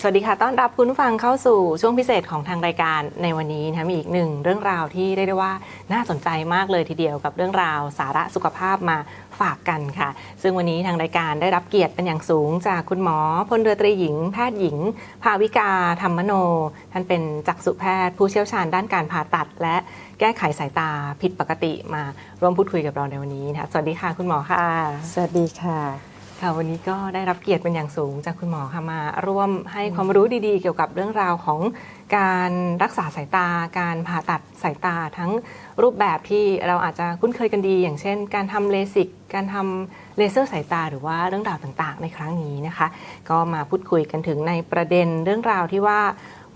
สวัสดีค่ะ ต้อนรับคุณผู้ฟังเข้าสู่ช่วงพิเศษของทางรายการในวันนี้นะคะมีอีกหนึ่งเรื่องราวที่เรียกได้ว่าน่าสนใจมากเลยทีเดียวกับเรื่องราวสาระสุขภาพมาฝากกันค่ะ ซึ่งวันนี้ทางรายการได้รับเกียรติเป็นอย่างสูง จากคุณหมอพลเรือตรีหญิง แพทย์หญิง ภาวิกาธรรมโน ท่านเป็นจักษุแพทย์ ผู้เชี่ยวชาญด้านการผ่าตัด และแก้ไขสายตาผิดปกติมาร่วมพูดคุยกับเราในวันนี้นะสวัสดีค่ะคุณหมอค่ะ สวัสดีค่ะ ค่ะวันนี้ก็ได้รับเกียรติเป็นอย่างสูงจากคุณหมอค่ะมาร่วมให้ความรู้ดีๆ เกี่ยวกับเรื่องราวของการรักษาสายตา การผ่าตัดสายตาทั้งรูปแบบที่เราอาจจะคุ้นเคยกันดี อย่างเช่น การทำเลสิกการทำเลเซอร์สายตา หรือว่าเรื่องราวต่างๆ ในครั้งนี้นะคะ ก็มาพูดคุยกันถึงในประเด็นเรื่องราวที่ว่า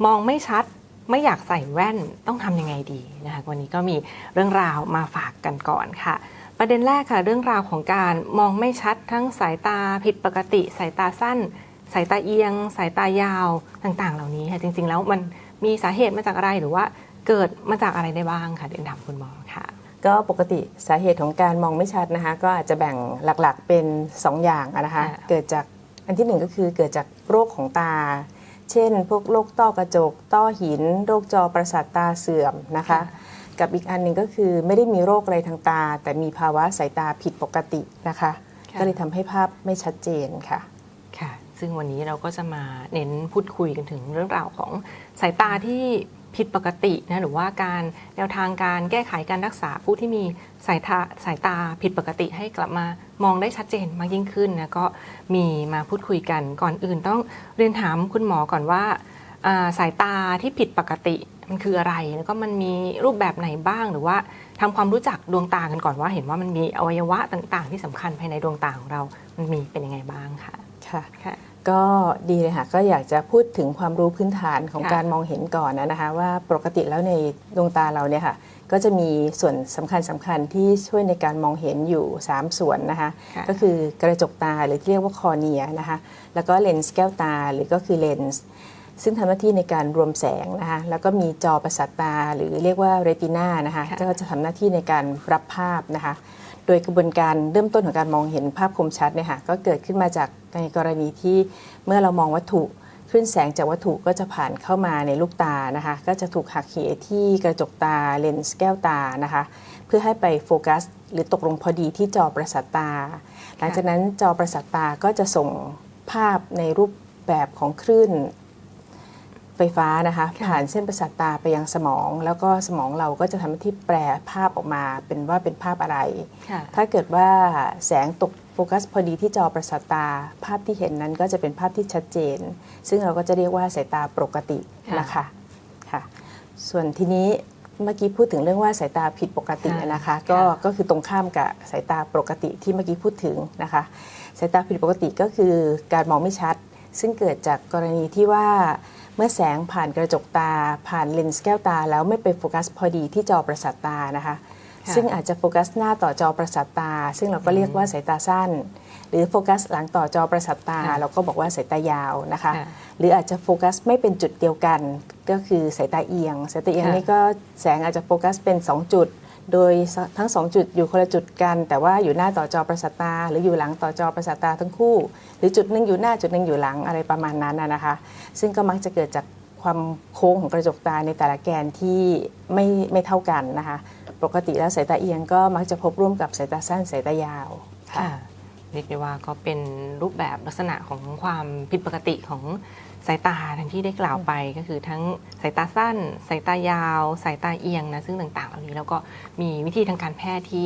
มองไม่ชัด ไม่อยากใส่แว่นต้องทำยังไงดีนะคะวันนี้ก็มีเรื่องราวมาฝากกันก่อนค่ะ ประเด็นแรกค่ะ เรื่องราวของการมองไม่ชัดทั้งสายตาผิดปกติ สายตาสั้น สายตาเอียง สายตายาวต่างๆ เหล่านี้ค่ะจริง ๆ แล้วมันมีสาเหตุมาจากอะไรหรือว่าเกิดมาจากอะไรได้บ้างค่ะเดี๋ยวถามคุณหมอค่ะ ก็ปกติสาเหตุของการมองไม่ชัดนะคะ ก็อาจจะแบ่งหลักๆเป็น 2 อย่างอะนะคะค่ะเกิดจากอันที่หนึ่งก็คือเกิดจากโรคของตา เช่น พวกโรคต้อกระจก ต้อหิน โรคจอประสาทตาเสื่อมนะคะ กับอีกอันหนึ่งก็คือไม่ได้มีโรคอะไรทางตา แต่มีภาวะสายตาผิดปกตินะคะค่ะก็เลยทำให้ภาพไม่ชัดเจนค่ะค่ะซึ่งวันนี้เราก็จะมาเน้นพูดคุยกันถึงเรื่องราวของสายตาที่ผิดปกตินะหรือว่าการแนวทางการแก้ไขการรักษาผู้ที่มีสายตาสายตาผิดปกติให้กลับมา มองได้ชัดเจนมากยิ่งขึ้นนะก็มีมาพูดคุยกันก่อนอื่นต้องเรียนถามคุณหมอก่อนว่าอ่าสายตาที่ผิดปกติมันคืออะไร แล้วก็มันมีรูปแบบไหนบ้างหรือว่าทำความรู้จักดวงตากันก่อนว่าเห็นว่ามันมีอวัยวะต่างๆ ที่สำคัญภายในดวงตาของเรา มันมีเป็นยังไงบ้างค่ะค่ะค่ะ ก็ดีเลยค่ะก็อยากจะพูดถึงความรู้พื้นฐานของค่ะ การมองเห็นก่อนนะคะ ว่าปกติแล้วในดวงตาเราเนี่ยค่ะ ก็จะมีส่วนสำคัญสำคัญที่ช่วยในการมองเห็นอยู่ 3 ส่วนนะคะ ค่ะ ก็คือกระจกตาหรือที่เรียกว่าคอเนียนะคะ แล้วก็เลนส์แก้วตาหรือก็คือเลนส์ ซึ่งทำหน้าที่ในการรวมแสงนะคะแล้วก็มีจอประสาทตา หรือเรียกว่าเรตินานะคะค่ะก็จะทำหน้าที่ในการรับภาพนะคะโดยกระบวนการเริ่มต้นของการมองเห็นภาพคมชัดเนี่ยค่ะก็เกิดขึ้นมาจากในกรณีที่เมื่อเรามองวัตถุคลื่นแสงจากวัตถุก็จะผ่านเข้ามาในลูกตานะคะ ก็จะถูกหักเหที่กระจกตาเลนส์แก้วตานะคะ เพื่อให้ไปโฟกัส หรือตกลงพอดีที่จอประสาทตา หลังจากนั้นจอประสาทตาก็จะส่งภาพในรูปแบบของคลื่น ไฟฟ้านะคะค่ะผ่านเส้นประสาทตาไปยังสมอง แล้วก็สมองเราก็จะทำหน้าที่แปลภาพออกมาเป็นว่าเป็นภาพอะไรค่ะถ้าเกิดว่าแสงตกโฟกัสพอดีที่จอประสาทตา ภาพที่เห็นนั้นก็จะเป็นภาพที่ชัดเจน ซึ่งเราก็จะเรียกว่าสายตาปกติค่ะนะคะค่ะส่วนทีนี้เมื่อกี้พูดถึงเรื่องว่าสายตาผิดปกติค่ะนะคะก็ค่ะก็คือตรงข้ามกับสายตาปกติที่เมื่อกี้พูดถึงนะคะสายตาผิดปกติก็คือการมองไม่ชัด ซึ่งเกิดจากกรณีที่ว่า เมื่อแสงผ่านกระจกตา ผ่านเลนส์แก้วตา แล้วไม่ไปโฟกัสพอดีที่จอประสาทตานะคะค่ะซึ่งอาจจะโฟกัสหน้าต่อจอประสาทตา ซึ่งเราก็เรียกว่าสายตาสั้น หรือโฟกัสหลังต่อจอประสาทตาค่ะเราก็บอกว่าสายตายาวนะคะค่ะหรืออาจจะโฟกัสไม่เป็นจุดเดียวกัน ก็คือสายตาเอียง สายตาเอียงค่ะนี่ก็แสงอาจจะโฟกัสเป็น 2 จุด โดยทั้ง 2 จุดอยู่คนละจุดกัน แต่ว่าอยู่หน้าต่อจอประสาทตา หรืออยู่หลังต่อจอประสาทตาทั้งคู่ หรือจุดหนึ่งอยู่หน้าจุดหนึ่งอยู่หลังอะไรประมาณนั้นนะคะ ซึ่งก็มักจะเกิดจากความโค้งของกระจกตาในแต่ละแกนที่ไม่ไม่เท่ากันนะคะ ปกติแล้วสายตาเอียงก็มักจะพบร่วมกับสายตาสั้นสายตายาวค่ะ เรียกได้ว่าก็เป็นรูปแบบลักษณะของความผิดปกติของสายตาทั้งที่ได้กล่าวไปก็คือทั้งสายตาสั้น สายตายาว สายตาเอียงนะซึ่งต่างๆ เหล่านี้แล้วก็มีวิธีทางการแพทย์ที่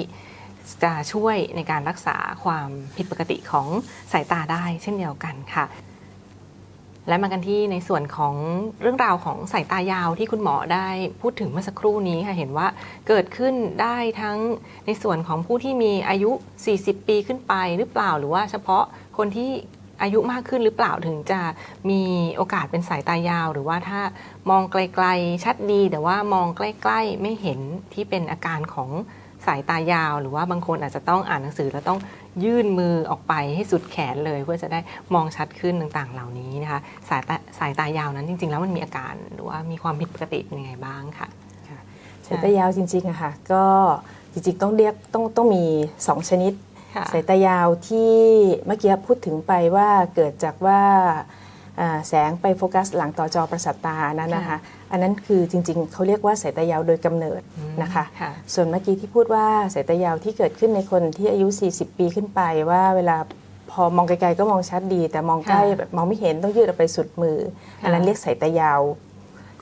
จะช่วยในการรักษาความผิดปกติของสายตาได้เช่นเดียวกันค่ะ และมากันที่ในส่วนของเรื่องราวของสายตายาวที่คุณหมอได้พูดถึงเมื่อสักครู่นี้ค่ะเห็นว่าเกิดขึ้นได้ทั้งในส่วนของผู้ที่มีอายุ 40 ปีขึ้นไปหรือเปล่า หรือว่าเฉพาะคนที่อายุมากขึ้นหรือเปล่าถึงจะมีโอกาสเป็นสายตายาว หรือว่าถ้ามองไกลๆชัดดี แต่ว่ามองใกล้ ๆ ไม่เห็นที่เป็นอาการของ สายตายาว หรือว่าบางคนอาจจะต้องอ่านหนังสือแล้วต้องยื่นมือออกไปให้สุดแขนเลย เพื่อจะได้มองชัดขึ้นต่างๆ เหล่านี้นะคะสายตาสายตายาวนั้นจริง ๆ แล้วมันมีอาการหรือว่ามีความผิดปกติเป็นยังไงบ้างค่ะสายตายาวจริงๆอะค่ะก็จริงๆต้องเรียกต้องต้องมี 2 ชนิดค่ะสายตายาวที่เมื่อกี้พูดถึงไปว่าเกิดจากว่าอ่า แสงไปโฟกัสหลังต่อจอประสาทตานั้นนะคะ อันนั้นคือจริงๆ เขาเรียกว่าสายตายาวโดยกำเนิดนะคะค่ะส่วนเมื่อกี้ที่พูดว่าสายตายาวที่เกิดขึ้นในคนที่อายุ 40 ปีขึ้นไปว่าเวลาพอมองไกลๆก็มองชัดดี แต่มองใกล้ค่ะแบบมองไม่เห็นต้องยืดออกไปสุดมือค่ะอันนั้นเรียกสายตายาว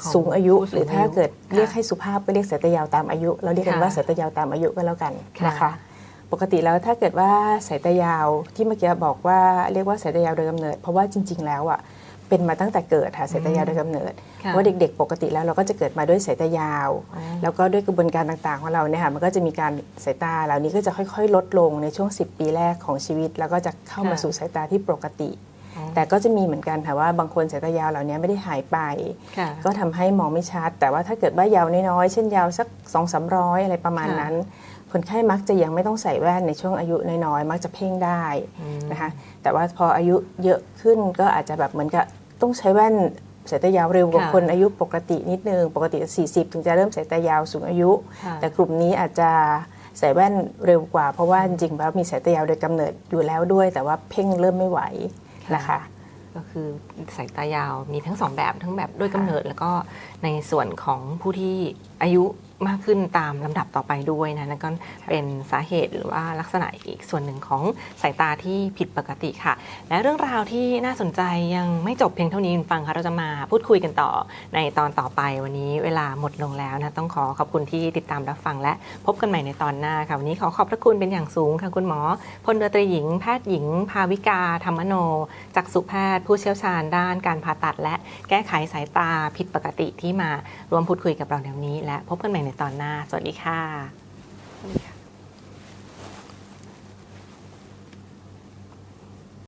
ของสูงอายุผู้สูงหรือถ้าอายุเกิดค่ะเรียกให้สุภาพก็เรียกสายตายาวตามอายุ เราเรียกกันค่ะว่าสายตายาวตามอายุก็แล้วกันค่ะนะคะ ปกติแล้วถ้าเกิดว่าสายตายาวที่เมื่อกี้บอกว่าเรียกว่าสายตายาวโดยกำเนิด เพราะว่าจริง ๆ แล้วอะเป็นมาตั้งแต่เกิดค่ะสายตายาวโดยกำเนิดค่ะว่าเด็กๆ ปกติแล้วเราก็จะเกิดมาด้วยสายตายาวอ๋อแล้วก็ด้วยกระบวนการต่างๆของเราเนี่ยค่ะมันก็จะมีการสายตาเหล่านี้ก็จะค่อยๆ ลดลงในช่วง 10 ปีแรกของชีวิต แล้วก็จะเข้ามาค่ะสู่สายตาที่ปกติอ๋อแต่ก็จะมีเหมือนกันค่ะว่าบางคนสายตายาวเหล่านี้ไม่ได้หายไปค่ะก็ทำให้มองไม่ชัด แต่ว่าถ้าเกิดว่ายาวน้อยๆเช่นยาวสัก2องสามร้อยอะไรประมาณค่ะนั้น คนไข้มักจะยังไม่ต้องใส่แว่นในช่วงอายุน้อยๆมักจะเพ่งได้อืมนะคะแต่ว่าพออายุเยอะขึ้นก็อาจจะแบบเหมือนกับต้องใช้แว่นสายตายาวเร็วกว่าค่ะคนอายุปกตินิดนึงปกติ 40 ถึงจะเริ่มสายตายาวสูงอายุค่ะแต่กลุ่มนี้อาจจะใส่แว่นเร็วกว่าเพราะว่าจริงๆแล้วมีสายตายาวโดยกำเนิดอยู่แล้วด้วย แต่ว่าเพ่งเริ่มไม่ไหวนะคะก็คือสายตายาวมีทั้งสองแบบทั้งแบบด้วยกำเนิดแล้วก็ในส่วนของผู้ที่อายุ มากขึ้นตามลำดับต่อไปด้วยนะนั่นก็เป็นสาเหตุหรือว่าลักษณะอีกส่วนหนึ่งของสายตาที่ผิดปกติค่ะ และเรื่องราวที่น่าสนใจยังไม่จบเพียงเท่านี้คุณฟังค่ะเราจะมาพูดคุยกันต่อในตอนต่อไปวันนี้เวลาหมดลงแล้วนะต้องขอขอบคุณที่ติดตามรับฟังและพบกันใหม่ในตอนหน้าค่ะวันนี้ขอขอบพระคุณเป็นอย่างสูงค่ะคุณหมอพลเรือตรีหญิงแพทย์หญิง ภาวิกา ธรรมโนจักษุแพทย์ ผู้เชี่ยวชาญด้านการผ่าตัด และแก้ไขสายตาผิดปกติที่มาร่วมพูดคุยกับเราในวันนี้ และพบกันใหม่ในตอนหน้า สวัสดีค่ะสวัสดีค่ะ